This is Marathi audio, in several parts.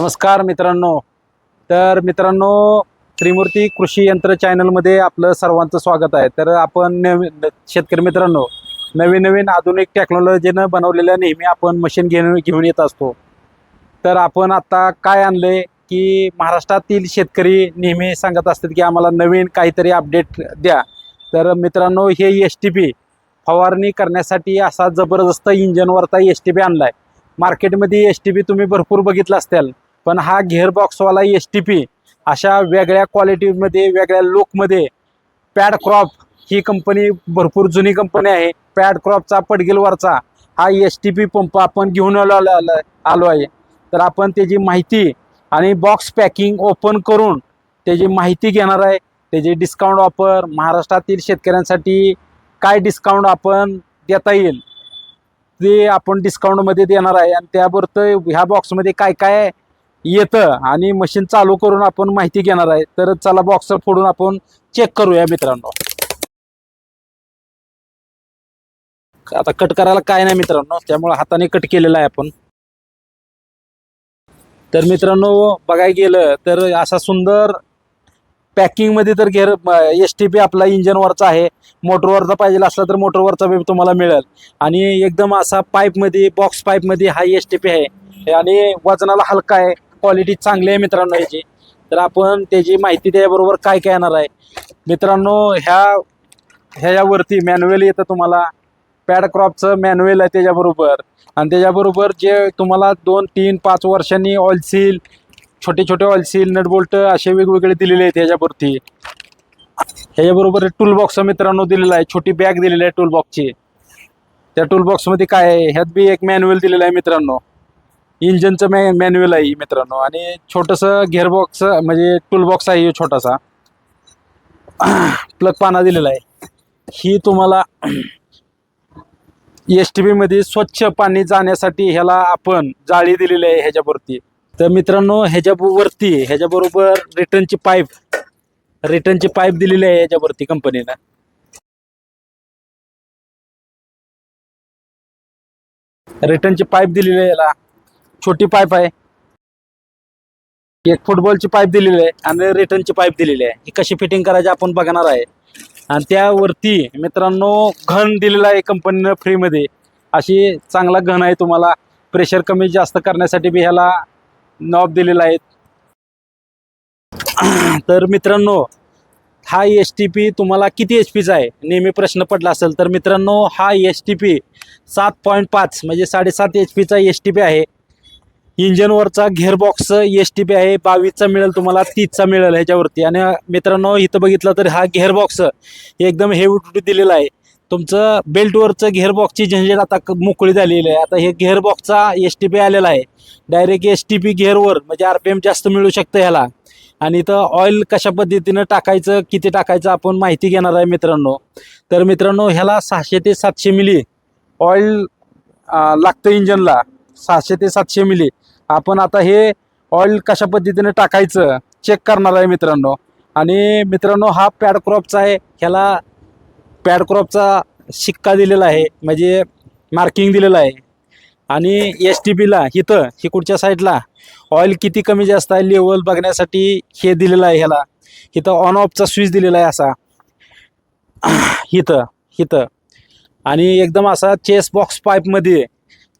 नमस्कार मित्रांनो. तर मित्रांनो त्रिमूर्ती कृषी यंत्र चॅनलमध्ये आपलं सर्वांचं स्वागत आहे. तर आपण नवीन शेतकरी मित्रांनो नवीन नवीन आधुनिक टेक्नॉलॉजीनं बनवलेल्या नेहमी आपण मशीन घेऊन घेऊन येत असतो. तर आपण आता काय आणले की महाराष्ट्रातील शेतकरी नेहमी सांगत असतात की आम्हाला नवीन काहीतरी अपडेट द्या. तर मित्रांनो हे एस टी पी फवारणी करण्यासाठी असा जबरदस्त इंजनवरचा एस टी पी आणला आहे मार्केटमध्ये एस टी पी तुम्ही भरपूर बघितलं असताल पण हा घेअरबॉक्सवाला एस टी पी अशा वेगळ्या क्वालिटीमध्ये वेगळ्या लुकमध्ये पॅड क्रॉप ही कंपनी भरपूर जुनी कंपनी आहे. पॅड क्रॉपचा पडगिलवरचा हा एस टी पी पंप आपण घेऊन आलो आलो आलो- आहे. तर आपण त्याची माहिती आणि बॉक्स पॅकिंग ओपन करून त्याची माहिती घेणार आहे. त्याची डिस्काउंट ऑफर महाराष्ट्रातील शेतकऱ्यांसाठी काय डिस्काउंट आपण देता येईल ते आपण डिस्काउंटमध्ये देणार आहे. आणि त्याबरोबर ह्या बॉक्समध्ये काय काय येतं आणि मशीन चालू करून आपण माहिती घेणार आहे. तर चला बॉक्स फोडून आपण चेक करूया मित्रांनो. आता कट करायला काय नाही मित्रांनो. त्यामुळे हाताने कट केलेला आहे आपण. तर मित्रांनो बघायला गेलं तर असा सुंदर पॅकिंगमध्ये तर घेर एस टी पी आपला इंजनवरचा आहे. मोटरवरचा पाहिजे असला तर मोटरवरचा बी तुम्हाला मिळेल. आणि एकदम असा पाईपमध्ये बॉक्स पाईपमध्ये हा एस टी पी आहे. आणि वजनाला हलका आहे. क्वालिटी चांगली आहे मित्रांनो याची तर आपण त्याची माहिती त्याबरोबर काय काय येणार आहे. मित्रांनो ह्या ह्याच्यावरती मॅन्युअल येतं तुम्हाला. पॅड क्रॉपचं मॅन्युअल आहे त्याच्याबरोबर. आणि त्याच्याबरोबर जे तुम्हाला दोन तीन पाच वर्षांनी ऑइलसील छोटे छोटे ऑइलसील नटबोल्ट असे वेगवेगळे दिलेले आहेत ह्याच्यावरती. ह्याच्याबरोबर टूलबॉक्स मित्रांनो दिलेला आहे. छोटी बॅग दिलेली आहे टूलबॉक्सची त्या टूलबॉक्समध्ये काय आहे? ह्यात बी एक मॅन्युअल दिलेला आहे मित्रांनो. इंजनचं मॅ मॅन्युअल आहे मित्रांनो. आणि छोटंसं घेअरबॉक्स म्हणजे टूल बॉक्स आहे छोटासा. प्लग पाना दिलेला आहे. ही तुम्हाला एस टी मध्ये स्वच्छ पाणी जाण्यासाठी ह्याला आपण जाळी दिलेली आहे ह्याच्यावरती. तर मित्रांनो ह्याच्यावरती ह्याच्याबरोबर रिटर्नची पाईप रिटर्नची पाईप दिलेली आहे ह्याच्यावरती कंपनीनं रिटर्नची पाईप दिलेली आहे याला छोटी पाईप आहे. एक फुटबॉलची पाईप दिलेली आहे आणि रिटर्नची पाईप दिलेली आहे. ही कशी फिटिंग करायची आपण बघणार आहे. आणि त्यावरती मित्रांनो घन दिलेला आहे कंपनीनं फ्रीमध्ये अशी चांगला घन आहे तुम्हाला. प्रेशर कमी जास्त करण्यासाठी बी ह्याला नॉब दिलेला आहे. तर मित्रांनो हा एस टी पी तुम्हाला किती एच पीचा आहे? नेहमी प्रश्न पडला असेल. तर मित्रांनो हा एस टी पी सात पॉईंट पाच म्हणजे साडेसात एच पीचा एस टी पी आहे. इंजनवरचा घेअरबॉक्स एस टी पी आहे बावीसचा मिळेल तुम्हाला तीसचा मिळेल ह्याच्यावरती. आणि मित्रांनो इथं बघितलं तर हा घेअरबॉक्स एकदम हेवी टुटी दिलेला आहे. तुमचं बेल्टवरचं घेअरबॉक्सची झंझट आता मोकळी झालेली आहे. आता हे घेअरबॉक्सचा एस टी पी आलेला आहे. डायरेक्ट एस टी पी घेअरवर म्हणजे आर पी एम जास्त मिळू शकतं ह्याला. आणि इथं ऑइल कशा पद्धतीनं टाकायचं किती टाकायचं आपण माहिती घेणार आहे मित्रांनो. तर मित्रांनो ह्याला सहाशे ते सातशे मिली ऑइल लागतं इंजनला सहाशे ते सातशे मिली आपण आता हे ऑइल कशा पद्धतीने टाकायचं चेक करणार आहे मित्रांनो. आणि मित्रांनो हा पॅड क्रॉपचा आहे ह्याला पॅड क्रॉपचा शिक्का दिलेला आहे म्हणजे मार्किंग दिलेलं आहे. आणि एस टी पीला इथं ही कुठच्या साईडला ऑइल किती कमी जास्त आहे लेवल बघण्यासाठी हे दिलेलं आहे ह्याला. इथं ऑन ऑफचा स्विच दिलेला आहे असा. इथं इथं. आणि एकदम असा चेस बॉक्स पाईपमध्ये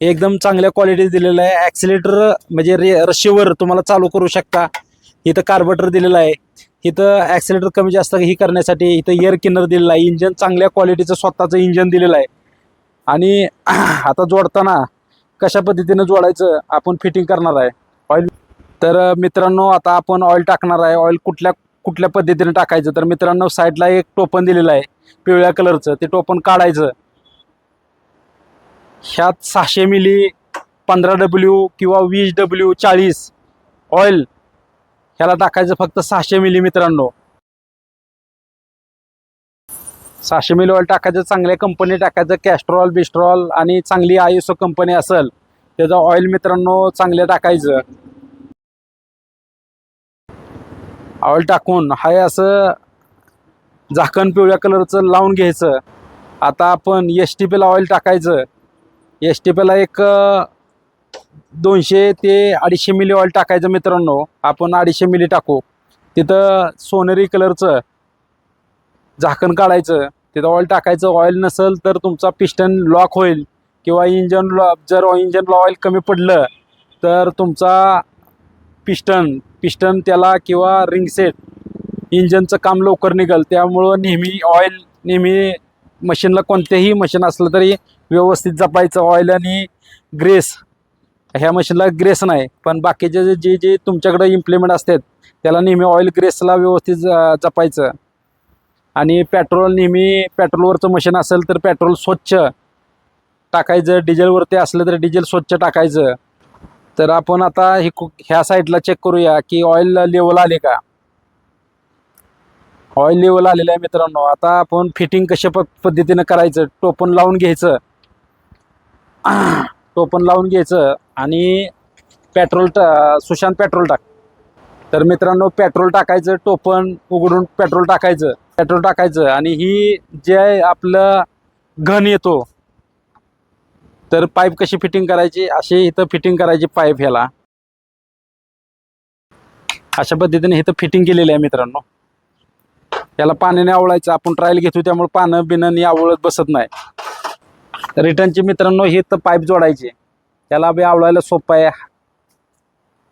एकदम चांगल्या क्वालिटी दिलेलं आहे. ॲक्सिलेटर म्हणजे रे रशीवर तुम्हाला चालू करू शकता. इथं कार्बटर दिलेलं आहे. इथं ॲक्सिलेटर कमी जास्त ही करण्यासाठी इथं एअर किनर दिलेला आहे. इंजन चांगल्या क्वालिटीचं स्वतःचं इंजन दिलेलं आहे. आणि आता जोडताना कशा पद्धतीनं जोडायचं आपण फिटिंग करणार आहे. ऑइल तर मित्रांनो आता आपण ऑइल टाकणार आहे. ऑइल कुठल्या कुठल्या पद्धतीने टाकायचं? तर मित्रांनो साईडला एक टोपन दिलेलं आहे. पिवळ्या कलरचं ते टोपन काढायचं. ह्यात सहाशे मिली पंधरा डब्ल्यू किंवा वीस डब्ल्यू चाळीस ऑइल ह्याला टाकायचं फक्त सहाशे मिली मित्रांनो. सहाशे मिली ऑइल टाकायचं चांगल्या कंपनी टाकायचं कॅस्ट्रॉल बिस्ट्रॉल आणि चांगली आयएसओ कंपनी असेल त्याचं ऑइल मित्रांनो चांगलं टाकायचं. ऑइल टाकून हाय असं झाकण पिवळ्या कलरचं लावून घ्यायचं. आता आपण एस टी पीला ऑइल टाकायचं. एस टी पीला एक दोनशे ते अडीचशे मिली ऑइल टाकायचं मित्रांनो. आपण अडीचशे मिली टाकू. तिथं सोनेरी कलरचं झाकण काढायचं. तिथं ऑइल टाकायचं. ऑइल नसेल तर तुमचा पिस्टन लॉक होईल. किंवा इंजन लॉ जर इंजनला ऑइल कमी पडलं तर तुमचा पिस्टन पिस्टन त्याला किंवा रिंग सेट इंजनचं काम लवकर निघेल. त्यामुळं नेहमी ऑइल नेहमी मशीनला कोणतेही मशीन असलं तरी व्यवस्थित जपायचं ऑइल आणि ग्रेस ह्या मशीनला ग्रेस नाही पण बाकीचे जे जे जे तुमच्याकडे इम्प्लिमेंट असतात त्याला नेहमी ऑइल ग्रेसला व्यवस्थित जपायचं. आणि पेट्रोल नेहमी पेट्रोलवरचं मशीन असेल तर पेट्रोल स्वच्छ टाकायचं. डिझेलवरती असलं तर डिझेल स्वच्छ टाकायचं. तर आपण आता हे कु- ह्या साईडला चेक करूया की ऑइल लेवल आले का? ऑइल लेवल आलेलं आहे मित्रांनो. आता आपण फिटिंग कशा प पद्धतीनं करायचं? टोपण लावून घ्यायचं. टोपण लावून घ्यायचं आणि पेट्रोल टा सुशांत पेट्रोल टाक. तर मित्रांनो पेट्रोल टाकायचं टोपण उघडून पेट्रोल टाकायचं पेट्रोल टाकायचं आणि ही जे आहे आपलं घन येतो. तर पाईप कशी फिटिंग करायची? अशी इथं फिटिंग करायची पाईप ह्याला. अशा पद्धतीने इथं फिटिंग केलेली आहे मित्रांनो. याला पाण्याने आवळायचं. आपण ट्रायल घेतो त्यामुळे पानं बिनं आवळत बसत नाही. रिटर्नचे मित्रांनो हे तर पाईप जोडायचे. त्याला बी आवळायला सोपं आहे.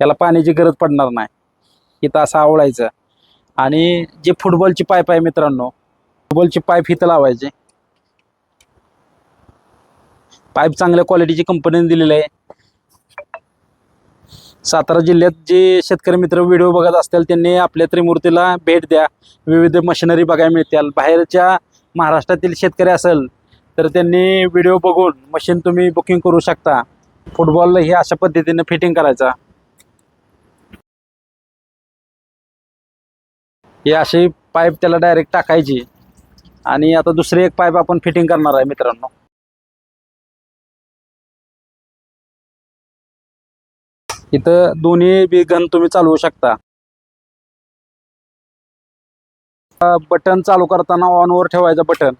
त्याला पाण्याची गरज पडणार नाही. इथं असं आवळायचं. आणि जे फुटबॉलची पाईप आहे मित्रांनो फुटबॉलची पाईप इथं लावायची. पाईप चांगल्या क्वालिटीची कंपनीने दिलेली आहे. सातारा जिल्ह्यात जे शेतकरी मित्र व्हिडिओ बघत असतील त्यांनी आपल्या त्रिमूर्तीला भेट द्या. विविध मशिनरी बघायला मिळतील. बाहेरच्या महाराष्ट्रातील शेतकरी असेल तर त्यांनी व्हिडिओ बघून मशीन तुम्ही बुकिंग करू शकता. फुटबॉल हे अशा पद्धतीने फिटिंग करायचा. हे अशी पाईप त्याला डायरेक्ट टाकायची. आणि आता दुसरी एक पाईप आपण फिटिंग करणार आहे मित्रांनो. इथं दोन्ही बी गन तुम्ही चालवू शकता. बटन चालू करताना ऑनवर ठेवायचं बटन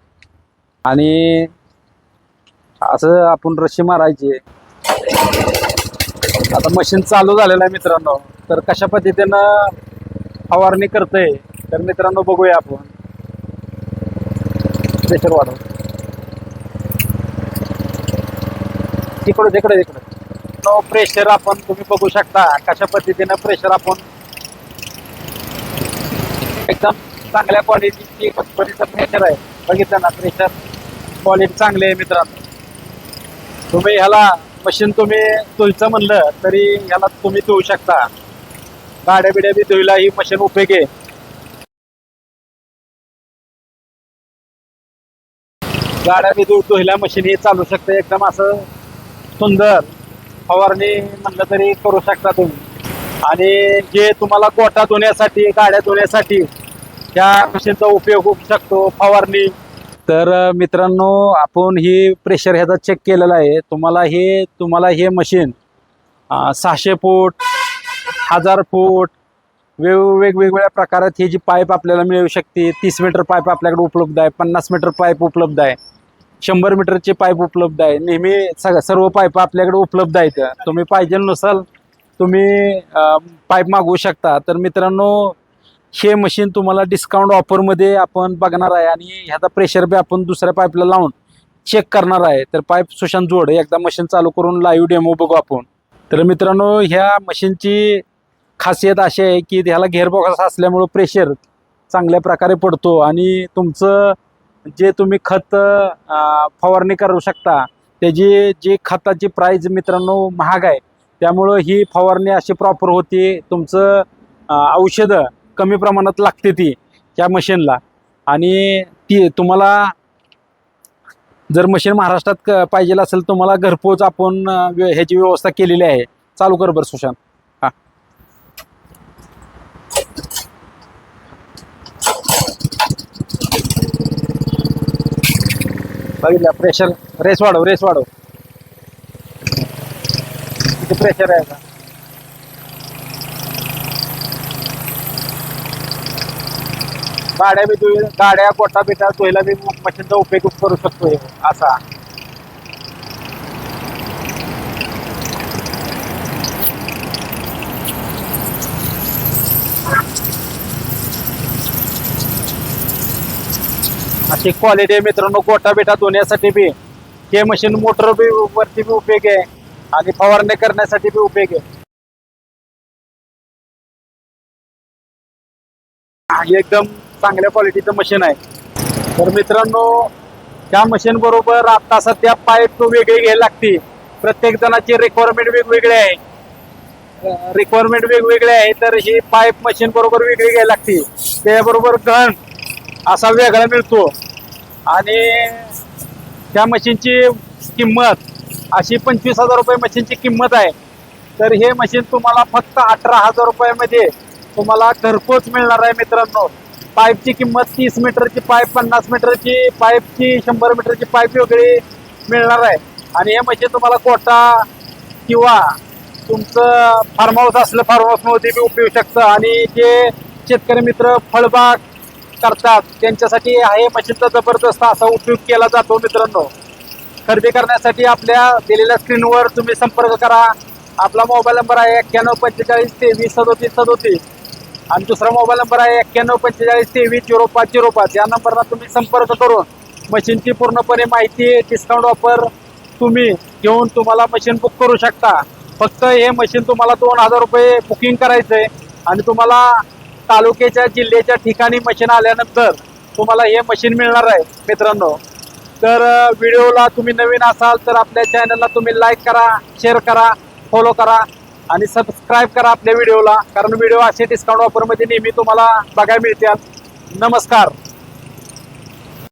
आणि असं आपण रशी मारायची. आता मशीन चालू झालेलं आहे मित्रांनो. तर कशा पद्धतीनं फवारणी करतंय तर मित्रांनो बघूया आपण. प्रेशर वाढव. तिकडं तिकडे तिकडे तो प्रेशर आपण तुम्ही बघू शकता. कशा पद्धतीनं प्रेशर आपण एकदम चांगल्या क्वालिटीची प्रेशर आहे. बघितलं ना प्रेशर क्वालिटी चांगली आहे मित्रांनो. तुम्ही ह्याला मशीन तुम्ही धुयचं म्हणलं तरी ह्याला तुम्ही धुवू शकता. गाड्या बिड्या बी धुईला ही मशीन उपयोगी आहे. गाड्या बी धु धुईला मशीन ही चालू शकते. एकदम असं सुंदर फवारणी म्हणलं तरी करू शकता तुम्ही. आणि जे तुम्हाला गोटा धुण्यासाठी गाड्या धुण्यासाठी त्या मशीनचा उपयोग होऊ शकतो. फवारणी तर मित्रांनो आपण ही प्रेशर ह्याचा चेक केलेला आहे. तुम्हाला हे तुम्हाला हे मशीन सहाशे फूट हजार फूट वेग वेगवेगळ्या प्रकारात हे जी पाईप आपल्याला मिळू शकते तीस मीटर पाईप आपल्याकडे उपलब्ध आहे पन्नास मीटर पाईप उपलब्ध आहे शंभर मीटरची पाईप उपलब्ध आहे. नेहमी सग सर्व पाईप आपल्याकडे उपलब्ध आहेत. तुम्ही पाहिजे नसाल तुम्ही पाईप मागवू शकता. तर मित्रांनो हे मशीन तुम्हाला डिस्काउंट ऑफरमध्ये आपण बघणार आहे आणि ह्याचा प्रेशर बी आपण दुसऱ्या पाईपला लावून चेक करणार आहे. तर पाईप सुशांत जोड एकदा मशीन चालू करून लाईव्ह डेमो बघू आपण. तर मित्रांनो ह्या मशीनची खासियत अशी आहे की ह्याला घेरबॉक्स असल्यामुळं प्रेशर चांगल्या प्रकारे पडतो आणि तुमचं जे तुम्ही खत फवारणी करू शकता त्याची जी खताची प्राईज मित्रांनो महाग आहे त्यामुळं ही फवारणी अशी प्रॉपर होती. तुमचं औषधं कमी प्रमाणात लागते ती त्या मशीनला. आणि ती तुम्हाला जर मशीन महाराष्ट्रात क- पाहिजे असेल तुम्हाला घरपोच आपण ह्याची व्यवस्था केलेली आहे. चालू कर बरं सुशांत. हां. बघितलं प्रेशर रेस वाढव रेस वाढव. किती प्रेशर आहे का गाड्या बी धुईल गाड्या गोटा बिटा धुईला बी मशीनचा उपयोग करू शकतो असा. अशी क्वालिटी आहे मित्रांनो गोटा बिटा धुण्यासाठी बी. हे मशीन मोटर बी वरती बी उपयोग आहे. आणि फवारणी करण्यासाठी बी उपयोग आहे. एकदम चांगल्या क्वालिटीचं मशीन आहे. तर मित्रांनो त्या मशीन बरोबर आता सध्या पाईप वेगळी घ्यायला लागते. प्रत्येक जणाची रिक्वायरमेंट वेगवेगळी आहे. रिक्वायरमेंट वेगवेगळी आहे तर ही पाईप मशीन बरोबर वेगळी घ्यायला लागते. त्याबरोबर गण असा वेगळा मिळतो. आणि त्या मशीनची किंमत अशी पंचवीस हजार रुपये मशीनची किंमत आहे. तर हे मशीन तुम्हाला फक्त अठरा हजार रुपयामध्ये तुम्हाला घरपोच मिळणार आहे मित्रांनो. पाईपची किंमत तीस मीटरची पाईप पन्नास मीटरची पाईपची शंभर मीटरची पाईप वगैरे मिळणार आहे. आणि हे मशीन तुम्हाला कोटा किंवा तुमचं फार्म हाऊस असलं फार्म हाऊसमध्ये बी उपयोग शकतं. आणि जे शेतकरी मित्र फळबाग करतात त्यांच्यासाठी हे मशीनचा जबरदस्त असा उपयोग केला जातो मित्रांनो. खरेदी करण्यासाठी आपल्या दिलेल्या स्क्रीनवर तुम्ही संपर्क करा. आपला मोबाईल नंबर आहे एक्क्याण्णव पंचेचाळीस तेवीस सदोतीस सदोतीस. आणि दुसरा मोबाईल नंबर आहे एक्क्याण्णव पंचेचाळीस तेवीस झिरो पाच झिरो पाच. या नंबरला तुम्ही संपर्क करून मशीनची पूर्णपणे माहिती डिस्काउंट ऑफर तुम्ही घेऊन तुम्हाला मशीन बुक करू शकता. फक्त हे मशीन तुम्हाला दोन हजार रुपये बुकिंग करायचं आहे आणि तुम्हाला तालुक्याच्या जिल्ह्याच्या ठिकाणी मशीन आल्यानंतर तुम्हाला हे मशीन मिळणार आहे मित्रांनो. तर व्हिडिओला तुम्ही नवीन असाल तर आपल्या चॅनलला तुम्ही लाईक करा शेअर करा फॉलो करा. आणि सबस्क्राईब करा आपल्या व्हिडिओला कारण व्हिडिओ असे डिस्काउंट ऑफरमध्ये नेहमी तुम्हाला बघायला मिळतात. नमस्कार.